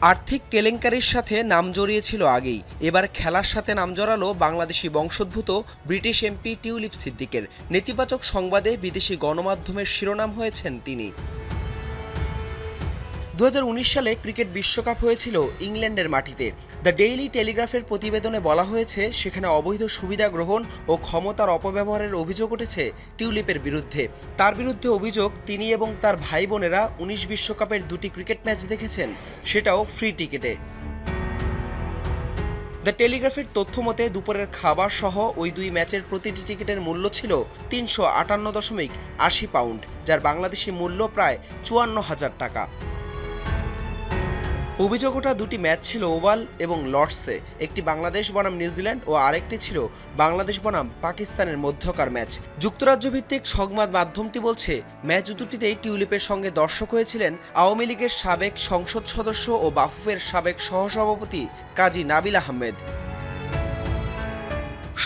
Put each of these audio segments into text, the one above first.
আর্থিক কেলেঙ্কারির সাথে নাম জড়িয়েছিল আগেই। এবার খেলার সাথে নাম জড়ালো বাংলাদেশি বংশোদ্ভূত ব্রিটিশ এমপি টিউলিপ সিদ্দিকের। নেতিবাচক সংবাদে বিদেশি গণমাধ্যমের শিরোনাম হয়েছেন তিনি। দু হাজার উনিশ সালে ক্রিকেট বিশ্বকাপ হয়েছিল ইংল্যান্ডের মাটিতে। দ্য ডেইলি টেলিগ্রাফের প্রতিবেদনে বলা হয়েছে, সেখানে অবৈধ সুবিধা গ্রহণ ও ক্ষমতার অপব্যবহারের অভিযোগ উঠেছে টিউলিপের বিরুদ্ধে। তার বিরুদ্ধে অভিযোগ, তিনি এবং তার ভাই বোনেরা উনিশ বিশ্বকাপের দুটি ক্রিকেট ম্যাচ দেখেছেন, সেটাও ফ্রি টিকিটে। দ্য টেলিগ্রাফের তথ্য মতে, দুপুরের খাবার সহ ওই দুই ম্যাচের প্রতিটি টিকিটের মূল্য ছিল তিনশো আটান্ন দশমিক আশি পাউন্ড, যার বাংলাদেশি মূল্য প্রায় চুয়ান্ন হাজার টাকা। অভিযোগ ওঠা দুটি ম্যাচ ছিল ওভাল এবং লর্ডসে। একটি বাংলাদেশ বনাম নিউজিল্যান্ড ও আরেকটি ছিল বাংলাদেশ বনাম পাকিস্তানের মধ্যকার ম্যাচ। যুক্তরাজ্য ভিত্তিক সংবাদ মাধ্যমটি বলছে, ম্যাচ দুটিতেই টিউলিপের সঙ্গে দর্শক হয়েছিলেন আওয়ামী লীগের সাবেক সংসদ সদস্য ও বাফুফের সাবেক সহসভাপতি কাজী নাবিল আহমেদ।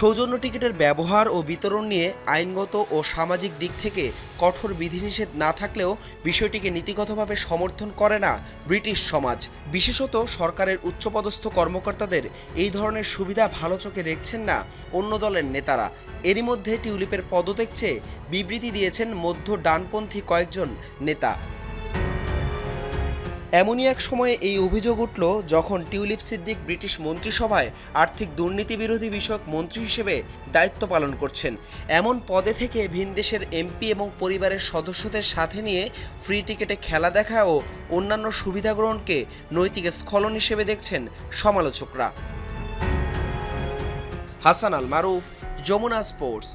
সৌজন্য টিকিটের ব্যবহার ও বিতরণ নিয়ে আইনগত ও সামাজিক দিক থেকে কঠোর বিধিনিষেধ না থাকলেও বিষয়টিকে নীতিগতভাবে সমর্থন করে না ব্রিটিশ সমাজ। বিশেষত সরকারের উচ্চপদস্থ কর্মকর্তাদের এই ধরনের সুবিধা ভালো চোখে দেখছেন না অন্য দলের নেতারা। এরই মধ্যে টিউলিপের পদত্যাগ চেয়ে বিবৃতি দিয়েছেন মধ্য ডানপন্থী কয়েকজন নেতা। এমনই এক সময়ে এই অভিযোগ উঠল যখন টিউলিপ সিদ্দিক ব্রিটিশ মন্ত্রিসভায় আর্থিক দুর্নীতি বিরোধী বিষয়ক মন্ত্রী হিসেবে দায়িত্ব পালন করছেন। এমন পদে থেকে ভিনদেশের এমপি এবং পরিবারের সদস্যদের সাথে নিয়ে ফ্রি টিকেটে খেলা দেখা ও অন্যান্য সুবিধা গ্রহণকে নৈতিক স্খলন হিসেবে দেখছেন সমালোচকরা। হাসান আল মারুফ যমুনা স্পোর্টস।